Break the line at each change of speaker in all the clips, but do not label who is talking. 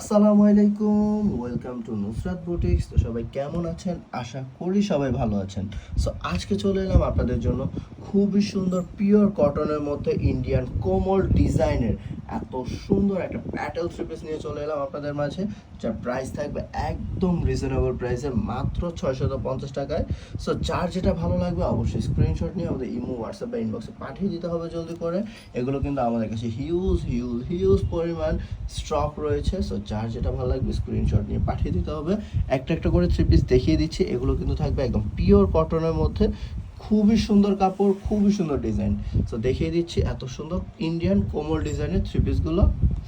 আসসালামু আলাইকুম welcome to Nusrat boutiques তো সবাই কেমন আছেন? আশা করি সবাই ভালো আছেন। সো আজকে চলে এলাম আপনাদের জন্য খুবই সুন্দর পিওর কটনের মধ্যে ইন্ডিয়ান কোমল ডিজাইনের এত সুন্দর একটা প্যাটেল থ্রি পিস নিয়ে চলে এলাম আপনাদের মাঝে, যার প্রাইস থাকবে একদম রিজনেবল প্রাইসে মাত্র ছয়শত পঞ্চাশ টাকায়। সো যার যেটা ভালো লাগবে অবশ্যই স্ক্রিনশট নিয়ে আমাদের ইমো হোয়াটসঅ্যাপ বা ইনবক্সে পাঠিয়ে দিতে হবে জলদি করে। এগুলো কিন্তু আমাদের কাছে হিউজ হিউজ হিউজ পরিমাণ স্টক রয়েছে। সো যার যেটা ভালো লাগবে স্ক্রিনশট নিয়ে পাঠিয়ে দিতে হবে। একটা একটা করে থ্রি পিস দেখিয়ে দিচ্ছি। এগুলো কিন্তু থাকবে একদম পিওর কটনের মধ্যে। খুবই সুন্দর কাপড়, খুবই সুন্দর ডিজাইন। তো দেখিয়ে দিচ্ছি এত সুন্দর ইন্ডিয়ান কোমল ডিজাইনের থ্রি পিসগুলো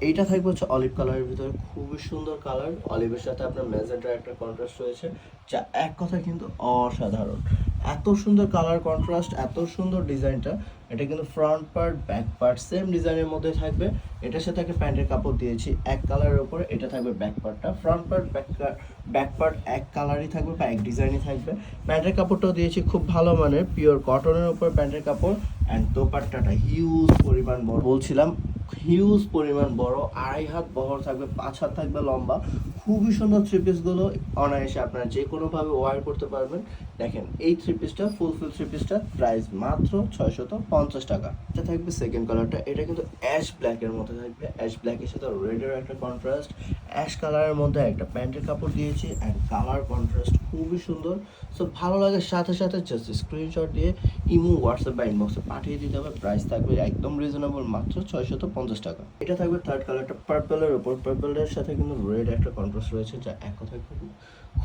এইটা থাকবে হচ্ছে অলিভ কালারের ভিতরে, খুবই সুন্দর কালার অলিভের সাথে আপনার ম্যাজেন্টার একটা কন্ট্রাস্ট রয়েছে, যা এক কথা কিন্তু অসাধারণ। এত সুন্দর কালার কন্ট্রাস্ট এত সুন্দর ডিজাইনটা এটা কিন্তু front part back part same ডিজাইনের মধ্যে থাকবে। এটার সাথে একটা প্যান্টের কাপড় দিয়েছি, এক কালারের উপরে এটা থাকবে ব্যাক পার্টটা front part back back part এক কালারই থাকবে বা এক ডিজাইনই থাকবে। প্যান্টের কাপড়টাও দিয়েছি খুব ভালো মানের পিওর কটনের উপর প্যান্টের কাপড়। অ্যান্ড দোপাট্টাটা হিউজ পরিমাণ বলছিলাম হিউজ পরিমাণ বড়, আড়াই হাত বহর থাকবে, পাঁচ হাত থাকবে লম্বা। খুবই সুন্দর থ্রি পিসগুলো অনায়াসে আপনারা যে কোনোভাবে ওয়ার করতে পারবেন। দেখেন, এই থ্রি পিসটা ফুল ফুল থ্রি পিসটা প্রাইস মাত্র ছয়শত পঞ্চাশ টাকা। এটা থাকবে সেকেন্ড কালারটা এটা কিন্তু অ্যাশ ব্ল্যাকের মধ্যে থাকবে। অ্যাশ ব্ল্যাকের সাথে রেডের একটা কন্ট্রাস্ট অ্যাশ কালারের মধ্যে একটা প্যান্টের কাপড় দিয়েছি অ্যান্ড কালার কন্ট্রাস্ট খুবই সুন্দর। সো ভালো লাগার সাথে সাথে জাস্ট স্ক্রিনশট দিয়ে ইমো হোয়াটসঅ্যাপ বা ইনবক্সে পাঠিয়ে দিতে হবে। প্রাইস থাকবে একদম রিজনেবল মাত্র ছয়শত পঞ্চাশ টাকা। এটা থাকবে থার্ড কালারটা পার্পেলের ওপর পার্পেলের সাথে কিন্তু রেড একটা কন্ট্রাস্ট রয়েছে যা এক কথায় খুবই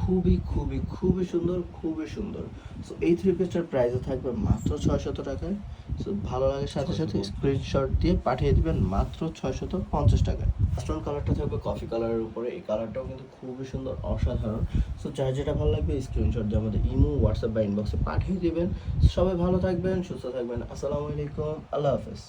খুবই খুবই খুবই সুন্দর খুবই সুন্দর। সো এই থ্রি পিসটার প্রাইসও থাকবে মাত্র ছয়শত টাকায়। সো ভালো লাগার সাথে সাথে স্ক্রিনশট দিয়ে পাঠিয়ে দিবেন মাত্র ছয়শত পঞ্চাশ টাকায় স্টোন কালারটা থাকবে কফি কালারের উপরে। এই কালারটাও কিন্তু খুবই সুন্দর অসাধারণ। সো যার যেটা ভালো লাগবে স্ক্রিনশট দিয়ে আমাদের ইমো হোয়াটসঅ্যাপ বা ইনবক্সে পাঠিয়ে দিবেন। সবাই ভালো থাকবেন সুস্থ থাকবেন। আসসালামু আলাইকুম। আল্লাহ হাফেজ।